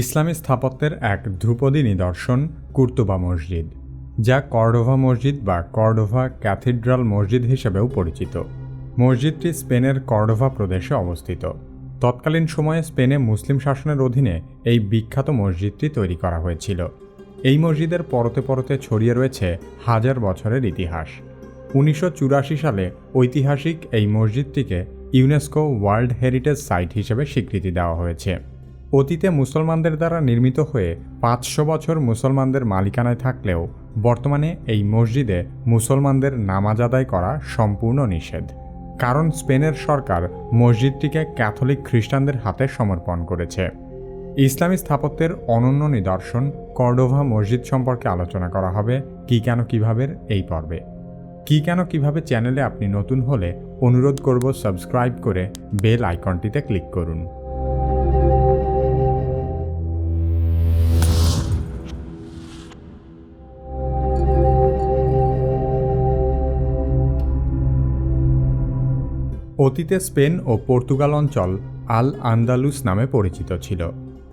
ইসলামী স্থাপত্যের এক ধ্রুপদী নিদর্শন কুর্তুবা মসজিদ, যা কর্ডোভা মসজিদ বা কর্ডোভা ক্যাথিড্রাল মসজিদ হিসেবেও পরিচিত। মসজিদটি স্পেনের কর্ডোভা প্রদেশে অবস্থিত। তৎকালীন সময়ে স্পেনে মুসলিম শাসনের অধীনে এই বিখ্যাত মসজিদটি তৈরি করা হয়েছিল। এই মসজিদের পরতে পরতে ছড়িয়ে রয়েছে হাজার বছরের ইতিহাস। উনিশশো চুরাশি সালে ঐতিহাসিক এই মসজিদটিকে ইউনেস্কো ওয়ার্ল্ড হেরিটেজ সাইট হিসেবে স্বীকৃতি দেওয়া হয়েছে। অতীতে মুসলমানদের দ্বারা নির্মিত হয়ে পাঁচশো বছর মুসলমানদের মালিকানায় থাকলেও বর্তমানে এই মসজিদে মুসলমানদের নামাজ আদায় করা সম্পূর্ণ নিষেধ। কারণ স্পেনের সরকার মসজিদটিকে ক্যাথলিক খ্রিস্টানদের হাতে সমর্পণ করেছে। ইসলামী স্থাপত্যের অনন্য নিদর্শন কর্ডোভা মসজিদ সম্পর্কে আলোচনা করা হবে কি কেন কীভাবে এই পর্বে। কি কেন কীভাবে চ্যানেলে আপনি নতুন হলে অনুরোধ করব সাবস্ক্রাইব করে বেল আইকনটিতে ক্লিক করুন। অতীতে স্পেন ও পর্তুগাল অঞ্চল আল আন্দালুস নামে পরিচিত ছিল।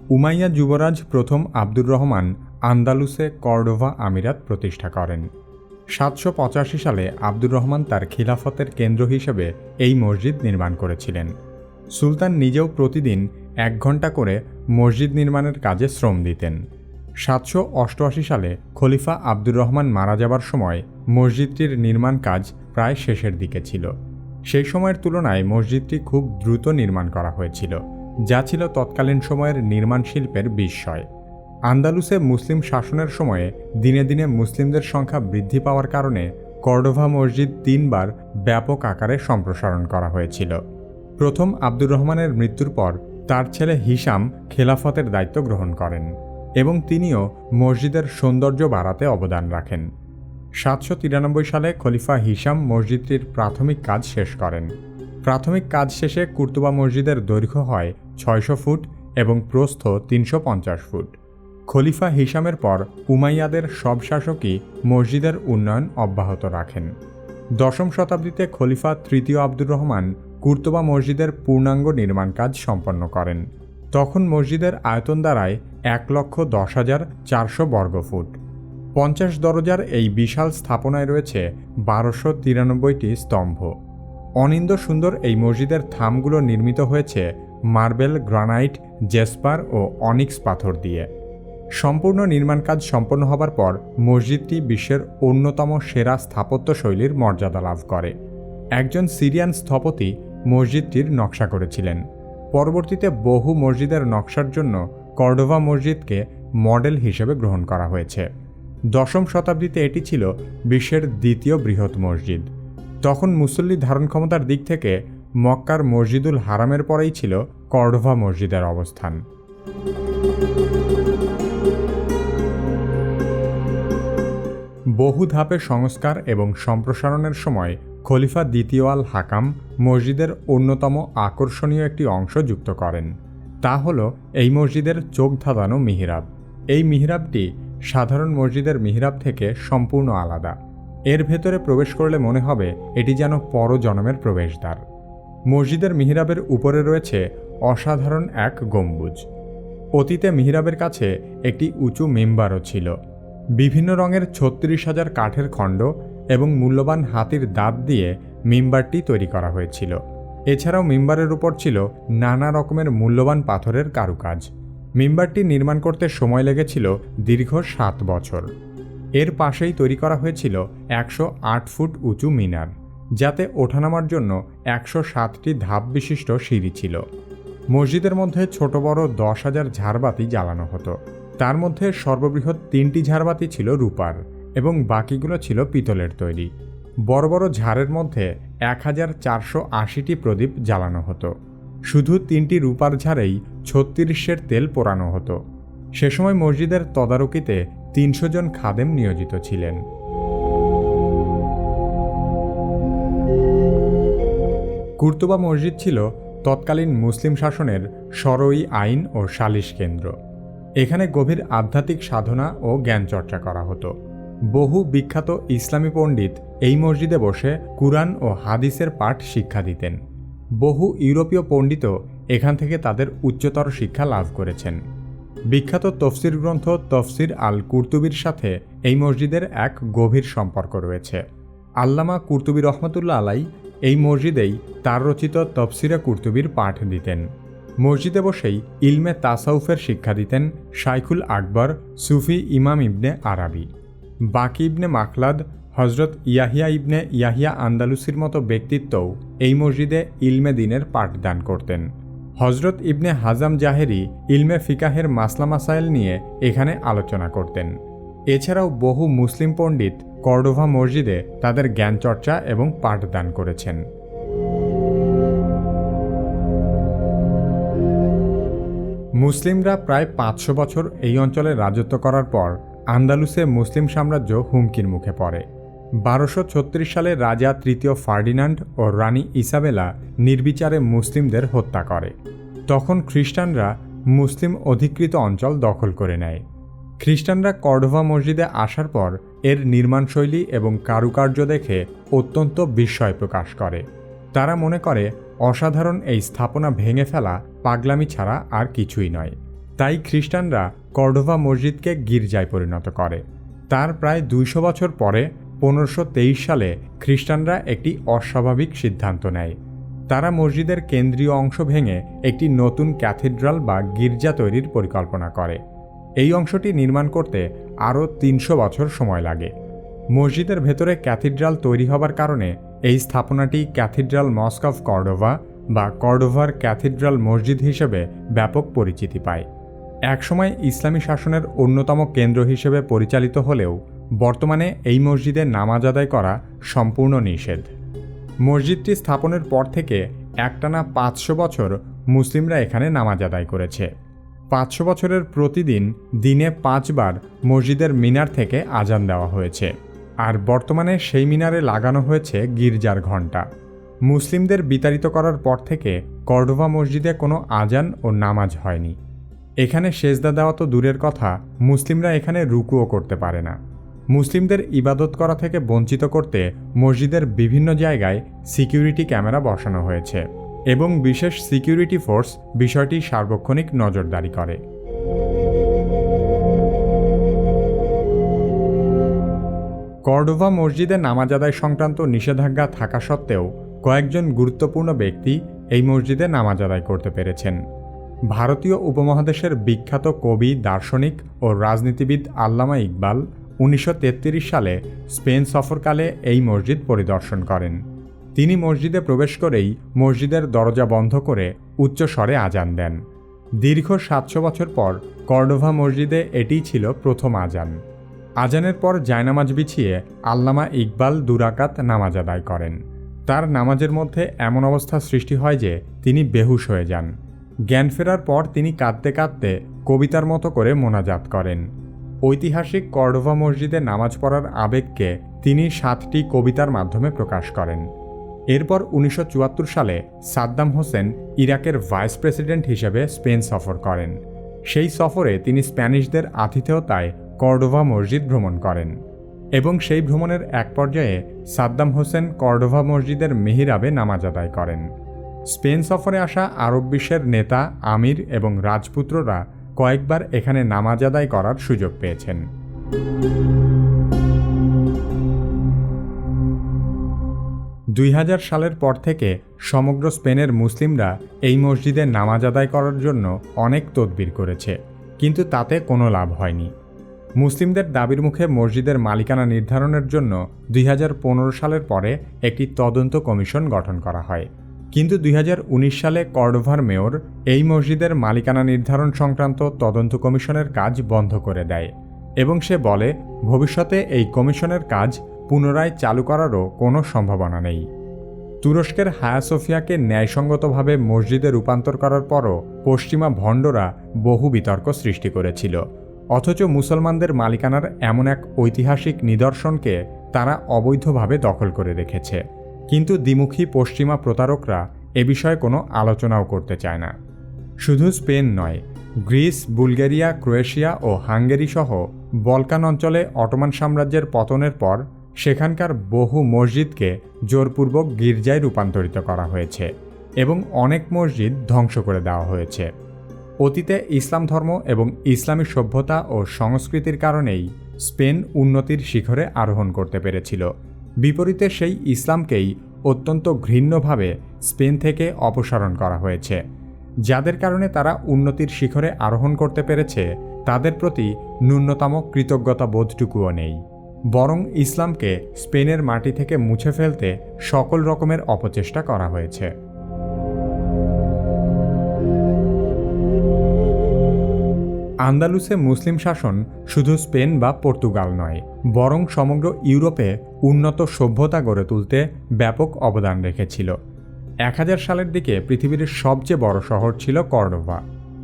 উমাইয়া যুবরাজ প্রথম আব্দুর রহমান আন্দালুসে কর্ডোভা আমিরাত প্রতিষ্ঠা করেন। সাতশো পঁচাশি সালে আব্দুর রহমান তার খিলাফতের কেন্দ্র হিসেবে এই মসজিদ নির্মাণ করেছিলেন। সুলতান নিজেও প্রতিদিন এক ঘণ্টা করে মসজিদ নির্মাণের কাজে শ্রম দিতেন। সাতশো অষ্টআশি সালে খলিফা আব্দুর রহমান মারা যাবার সময় মসজিদটির নির্মাণ কাজ প্রায় শেষের দিকে ছিল। সেই সময়ের তুলনায় মসজিদটি খুব দ্রুত নির্মাণ করা হয়েছিল, যা ছিল তৎকালীন সময়ের নির্মাণ শিল্পের বিস্ময়। আন্দালুসে মুসলিম শাসনের সময়ে দিনে দিনে মুসলিমদের সংখ্যা বৃদ্ধি পাওয়ার কারণে কর্ডোভা মসজিদ তিনবার ব্যাপক আকারে সম্প্রসারণ করা হয়েছিল। প্রথম আব্দুর রহমানের মৃত্যুর পর তার ছেলে হিসাম খেলাফতের দায়িত্ব গ্রহণ করেন এবং তিনিও মসজিদের সৌন্দর্য বাড়াতে অবদান রাখেন। সাতশো তিরানব্বই সালে খলিফা হিসাম মসজিদটির প্রাথমিক কাজ শেষ করেন। প্রাথমিক কাজ শেষে কুর্তুবা মসজিদের দৈর্ঘ্য হয় ছয়শো ফুট এবং প্রস্থ তিনশো পঞ্চাশ ফুট। খলিফা হিসামের পর উমাইয়াদের সব শাসকই মসজিদের উন্নয়ন অব্যাহত রাখেন। দশম শতাব্দীতে খলিফা তৃতীয় আব্দুর রহমান কুর্তুবা মসজিদের পূর্ণাঙ্গ নির্মাণ কাজ সম্পন্ন করেন। তখন মসজিদের আয়তন দাঁড়ায় এক লক্ষ দশ হাজার চারশো বর্গফুট। পঞ্চাশ দরজার এই বিশাল স্থাপনায় রয়েছে বারোশো তিরানব্বইটি স্তম্ভ। অনিন্দ সুন্দর এই মসজিদের থামগুলো নির্মিত হয়েছে মার্বেল, গ্রানাইট, জেসপার ও অনিক্স পাথর দিয়ে। সম্পূর্ণ নির্মাণ কাজ সম্পন্ন হবার পর মসজিদটি বিশ্বের অন্যতম সেরা স্থাপত্য শৈলীর মর্যাদা লাভ করে। একজন সিরিয়ান স্থপতি মসজিদটির নকশা করেছিলেন। পরবর্তীতে বহু মসজিদের নকশার জন্য কর্ডোভা মসজিদকে মডেল হিসেবে গ্রহণ করা হয়েছে। দশম শতাব্দীতে এটি ছিল বিশ্বের দ্বিতীয় বৃহৎ মসজিদ। তখন মুসল্লি ধারণ ক্ষমতার দিক থেকে মক্কার মসজিদুল হারামের পরেই ছিল কর্ডোভা মসজিদের অবস্থান। বহু ধাপে সংস্কার এবং সম্প্রসারণের সময় খলিফা দ্বিতীয় আল হাকাম মসজিদের অন্যতম আকর্ষণীয় একটি অংশ যুক্ত করেন। তা হল এই মসজিদের চোখ ধাঁধানো মিহিরাব। এই মিহিরাবটি সাধারণ মসজিদের মিহরাব থেকে সম্পূর্ণ আলাদা। এর ভেতরে প্রবেশ করলে মনে হবে এটি যেন পরজনমের প্রবেশদ্বার। মসজিদের মিহরাবের উপরে রয়েছে অসাধারণ এক গম্বুজ। অতীতে মিহরাবের কাছে একটি উঁচু মেম্বারও ছিল। বিভিন্ন রঙের ছত্রিশ হাজার কাঠের খণ্ড এবং মূল্যবান হাতির দাঁত দিয়ে মিম্বারটি তৈরি করা হয়েছিল। এছাড়াও মিম্বারের উপর ছিল নানা রকমের মূল্যবান পাথরের কারুকাজ। মিম্বারটি নির্মাণ করতে সময় লেগেছিল দীর্ঘ সাত বছর। এর পাশেই তৈরি করা হয়েছিল একশো আট ফুট উঁচু মিনার, যাতে ওঠানামার জন্য একশো সাতটি ধাপ বিশিষ্ট সিঁড়ি ছিল। মসজিদের মধ্যে ছোট বড় দশ হাজার ঝাড়বাতি জ্বালানো হতো। তার মধ্যে সর্ববৃহৎ তিনটি ঝাড়বাতি ছিল রূপার এবং বাকিগুলো ছিল পিতলের তৈরি। বড় বড় ঝাড়ের মধ্যে এক হাজার চারশো আশিটি প্রদীপ জ্বালানো হতো। শুধু তিনটি রূপার ঝাড়েই ছত্রিশের তেল পোড়ানো হতো। সে সময় মসজিদের তদারকিতে তিনশো জন খাদেম নিয়োজিত ছিলেন। কুর্তুবা মসজিদ ছিল তৎকালীন মুসলিম শাসনের সরই আইন ও সালিশ কেন্দ্র। এখানে গভীর আধ্যাত্মিক সাধনা ও জ্ঞান চর্চা করা হতো। বহু বিখ্যাত ইসলামী পণ্ডিত এই মসজিদে বসে কুরআন ও হাদিসের পাঠ শিক্ষা দিতেন। বহু ইউরোপীয় পণ্ডিত এখান থেকে তাদের উচ্চতর শিক্ষা লাভ করেছেন। বিখ্যাত তফসির গ্রন্থ তফসির আল কুর্তুবির সাথে এই মসজিদের এক গভীর সম্পর্ক রয়েছে। আল্লামা কুর্তুবী রহমতুল্লা আলাই এই মসজিদেই তার রচিত তফসিরা কুর্তুবির পাঠ দিতেন। মসজিদে বসেই ইলমে তাসাউফের শিক্ষা দিতেন শাইখুল আকবর সুফি ইমাম ইবনে আরাবি। বাকি ইবনে মাখলাদ হজরত ইয়াহিয়া ইবনে ইয়াহিয়া আন্দালুসির মতো ব্যক্তিত্বও এই মসজিদে ইলমে দিনের পাঠদান করতেন। হজরত ইবনে হাজাম জাহেরি ইলমে ফিকাহের মাসলা মাসাইল নিয়ে এখানে আলোচনা করতেন। এছাড়াও বহু মুসলিম পণ্ডিত কর্ডোভা মসজিদে তাদের জ্ঞানচর্চা এবং পাঠদান করেছেন। মুসলিমরা প্রায় পাঁচশো বছর এই অঞ্চলে রাজত্ব করার পর আন্দালুসে মুসলিম সাম্রাজ্য হুমকির মুখে পড়ে। বারোশো সালে রাজা তৃতীয় ফার্ডিনান্ড ও রানী ইসাবেলা নির্বিচারে মুসলিমদের হত্যা করে। তখন খ্রিস্টানরা মুসলিম অধিকৃত অঞ্চল দখল করে নেয়। খ্রিস্টানরা কর্ডোভা মসজিদে আসার পর এর নির্মাণশৈলী এবং কারুকার্য দেখে অত্যন্ত বিস্ময় প্রকাশ করে। তারা মনে করে, অসাধারণ এই স্থাপনা ভেঙে ফেলা পাগলামি ছাড়া আর কিছুই নয়। তাই খ্রিস্টানরা কর্ডোভা মসজিদকে গির্জায় পরিণত করে। তার প্রায় দুইশো বছর পরে পনেরোশো সালে খ্রিস্টানরা একটি অস্বাভাবিক সিদ্ধান্ত নেয়। তারা মসজিদের কেন্দ্রীয় অংশ ভেঙে একটি নতুন ক্যাথিড্রাল বা গির্জা তৈরির পরিকল্পনা করে। এই অংশটি নির্মাণ করতে আরও তিনশো বছর সময় লাগে। মসজিদের ভেতরে ক্যাথিড্রাল তৈরি হবার কারণে এই স্থাপনাটি ক্যাথিড্রাল মস্ক অফ কর্ডোভা বা কর্ডোভার ক্যাথিড্রাল মসজিদ হিসেবে ব্যাপক পরিচিতি পায়। একসময় ইসলামী শাসনের অন্যতম কেন্দ্র হিসেবে পরিচালিত হলেও বর্তমানে এই মসজিদে নামাজ আদায় করা সম্পূর্ণ নিষেধ। মসজিদটি স্থাপনের পর থেকে একটানা পাঁচশো বছর মুসলিমরা এখানে নামাজ আদায় করেছে। পাঁচশো বছরের প্রতিদিন দিনে পাঁচবার মসজিদের মিনার থেকে আজান দেওয়া হয়েছে। আর বর্তমানে সেই মিনারে লাগানো হয়েছে গির্জার ঘণ্টা। মুসলিমদের বিতাড়িত করার পর থেকে কর্ডোভা মসজিদে কোনো আজান ও নামাজ হয়নি। এখানে সেজদা দেওয়া তো দূরের কথা, মুসলিমরা এখানে রুকুও করতে পারে না। মুসলিমদের ইবাদত করা থেকে বঞ্চিত করতে মসজিদের বিভিন্ন জায়গায় সিকিউরিটি ক্যামেরা বসানো হয়েছে এবং বিশেষ সিকিউরিটি ফোর্স বিষয়টি সার্বক্ষণিক নজরদারি করে। কর্ডোভা মসজিদে নামাজ আদায় সংক্রান্ত নিষেধাজ্ঞা থাকা সত্ত্বেও কয়েকজন গুরুত্বপূর্ণ ব্যক্তি এই মসজিদে নামাজ আদায় করতে পেরেছেন। ভারতীয় উপমহাদেশের বিখ্যাত কবি, দার্শনিক ও রাজনীতিবিদ আল্লামা ইকবাল উনিশশো তেত্রিশ সালে স্পেন সফরকালে এই মসজিদ পরিদর্শন করেন। তিনি মসজিদে প্রবেশ করেই মসজিদের দরজা বন্ধ করে উচ্চস্বরে আজান দেন। দীর্ঘ সাতশো বছর পর কর্ডোভা মসজিদে এটিই ছিল প্রথম আজান। আজানের পর জায়নামাজ বিছিয়ে আল্লামা ইকবাল দুরাকাত নামাজ আদায় করেন। তার নামাজের মধ্যে এমন অবস্থা সৃষ্টি হয় যে তিনি বেহুশ হয়ে যান। জ্ঞান ফেরার পর তিনি কাঁদতে কাঁদতে কবিতার মতো করে মোনাজাত করেন। ঐতিহাসিক কর্ডোভা মসজিদে নামাজ পড়ার আবেগকে তিনি সাতটি কবিতার মাধ্যমে প্রকাশ করেন। এরপর উনিশশো চুয়াত্তর সালে সাদ্দাম হোসেন ইরাকের ভাইস প্রেসিডেন্ট হিসেবে স্পেন সফর করেন। সেই সফরে তিনি স্প্যানিশদের আতিথেয়তায় কর্ডোভা মসজিদ ভ্রমণ করেন এবং সেই ভ্রমণের এক পর্যায়ে সাদ্দাম হোসেন কর্ডোভা মসজিদের মেহিরাবে নামাজ আদায় করেন। স্পেন সফরে আসা আরব বিশ্বের নেতা, আমির এবং রাজপুত্ররা কয়েকবার এখানে নামাজ আদায় করার সুযোগ পেয়েছেন। দুই হাজার সালের পর থেকে সমগ্র স্পেনের মুসলিমরা এই মসজিদে নামাজ আদায় করার জন্য অনেক তদবির করেছে, কিন্তু তাতে কোনো লাভ হয়নি। মুসলিমদের দাবির মুখে মসজিদের মালিকানা নির্ধারণের জন্য দুই হাজার পনেরো সালের পরে একটি তদন্ত কমিশন গঠন করা হয়। কিন্তু দুই হাজার উনিশ সালে কর্ডোভার মেয়র এই মসজিদের মালিকানা নির্ধারণ সংক্রান্ত তদন্ত কমিশনের কাজ বন্ধ করে দেয় এবং সে বলে, ভবিষ্যতে এই কমিশনের কাজ পুনরায় চালু করারও কোনো সম্ভাবনা নেই। তুরস্কের হায়া সোফিয়াকে ন্যায়সঙ্গতভাবে মসজিদে রূপান্তর করার পরও পশ্চিমা ভণ্ডরা বহু বিতর্ক সৃষ্টি করেছিল, অথচ মুসলমানদের মালিকানার এমন এক ঐতিহাসিক নিদর্শনকে তারা অবৈধভাবে দখল করে রেখেছে। কিন্তু দ্বিমুখী পশ্চিমা প্রতারকরা এ বিষয়ে কোনো আলোচনাও করতে চায় না। শুধু স্পেন নয়, গ্রিস, বুলগেরিয়া, ক্রোয়েশিয়া ও হাঙ্গেরি সহ বলকান অঞ্চলে অটোমান সাম্রাজ্যের পতনের পর সেখানকার বহু মসজিদকে জোরপূর্বক গির্জায় রূপান্তরিত করা হয়েছে এবং অনেক মসজিদ ধ্বংস করে দেওয়া হয়েছে। অতীতে ইসলাম ধর্ম এবং ইসলামী সভ্যতা ও সংস্কৃতির কারণেই স্পেন উন্নতির শিখরে আরোহণ করতে পেরেছিল। বিপরীতে সেই ইসলামকেই অত্যন্ত ঘৃণ্যভাবে স্পেন থেকে অপসারণ করা হয়েছে। যাদের কারণে তারা উন্নতির শিখরে আরোহণ করতে পেরেছে, তাদের প্রতি ন্যূনতম কৃতজ্ঞতা বোধটুকুও নেই। বরং ইসলামকে স্পেনের মাটি থেকে মুছে ফেলতে সকল রকমের অপচেষ্টা করা হয়েছে। আন্দালুসে মুসলিম শাসন শুধু স্পেন বা পর্তুগাল নয়, বরং সমগ্র ইউরোপে উন্নত সভ্যতা গড়ে তুলতে ব্যাপক অবদান রেখেছিল। এক হাজার সালের দিকে পৃথিবীর সবচেয়ে বড় শহর ছিল কর্ডোভা।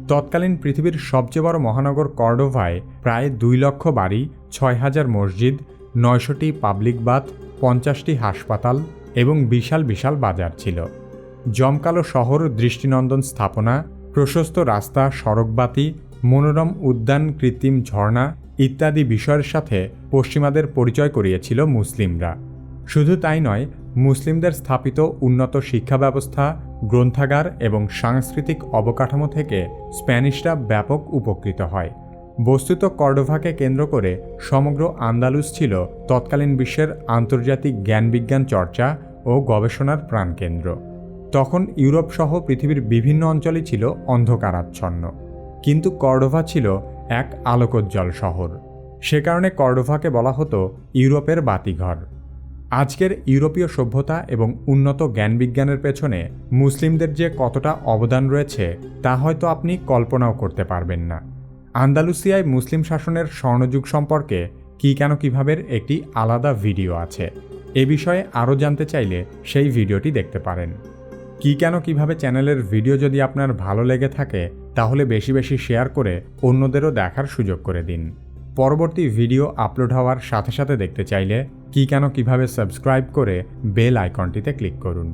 তৎকালীন পৃথিবীর সবচেয়ে বড় মহানগর কর্ডোভায় প্রায় দুই লক্ষ বাড়ি, ছয় হাজার মসজিদ, নয়শোটি পাবলিক বাথ, পঞ্চাশটি হাসপাতাল এবং বিশাল বিশাল বাজার ছিল। জমকালো শহর দৃষ্টিনন্দন স্থাপনা, প্রশস্ত রাস্তা, সড়কবাতি মনোরম উদ্যান, কৃত্রিম ঝর্ণা ইত্যাদি বিষয়ের সাথে পশ্চিমাদের পরিচয় করিয়েছিল মুসলিমরা। শুধু তাই নয়, মুসলিমদের স্থাপিত উন্নত শিক্ষা ব্যবস্থা, গ্রন্থাগার এবং সাংস্কৃতিক অবকাঠামো থেকে স্প্যানিশরা ব্যাপক উপকৃত হয়। বস্তুত কর্ডোভাকে কেন্দ্র করে সমগ্র আন্দালুস ছিল তৎকালীন বিশ্বের আন্তর্জাতিক জ্ঞানবিজ্ঞান চর্চা ও গবেষণার প্রাণকেন্দ্র। তখন ইউরোপ সহ পৃথিবীর বিভিন্ন অঞ্চলই ছিল অন্ধকারাচ্ছন্ন। কিন্তু কর্ডোভা ছিল এক আলোকোজ্জ্বল শহর। সে কারণে কর্ডোভাকে বলা হতো ইউরোপের বাতিঘর। আজকের ইউরোপীয় সভ্যতা এবং উন্নত জ্ঞানবিজ্ঞানের পেছনে মুসলিমদের যে কতটা অবদান রয়েছে, তা হয়তো আপনি কল্পনাও করতে পারবেন না। আন্দালুসিয়ায় মুসলিম শাসনের স্বর্ণযুগ সম্পর্কে কী কেন কিভাবের একটি আলাদা ভিডিও আছে, এ বিষয়ে আরও জানতে চাইলে সেই ভিডিওটি দেখতে পারেন। কি কেন কীভাবে চ্যানেলের ভিডিও যদি আপনার ভালো লেগে থাকে, তাহলে বেশি বেশি শেয়ার করে অন্যদেরও দেখার সুযোগ করে দিন। পরবর্তী ভিডিও আপলোড হওয়ার সাথে সাথে দেখতে চাইলে কি কেন কীভাবে সাবস্ক্রাইব করে বেল আইকনটিতে ক্লিক করুন।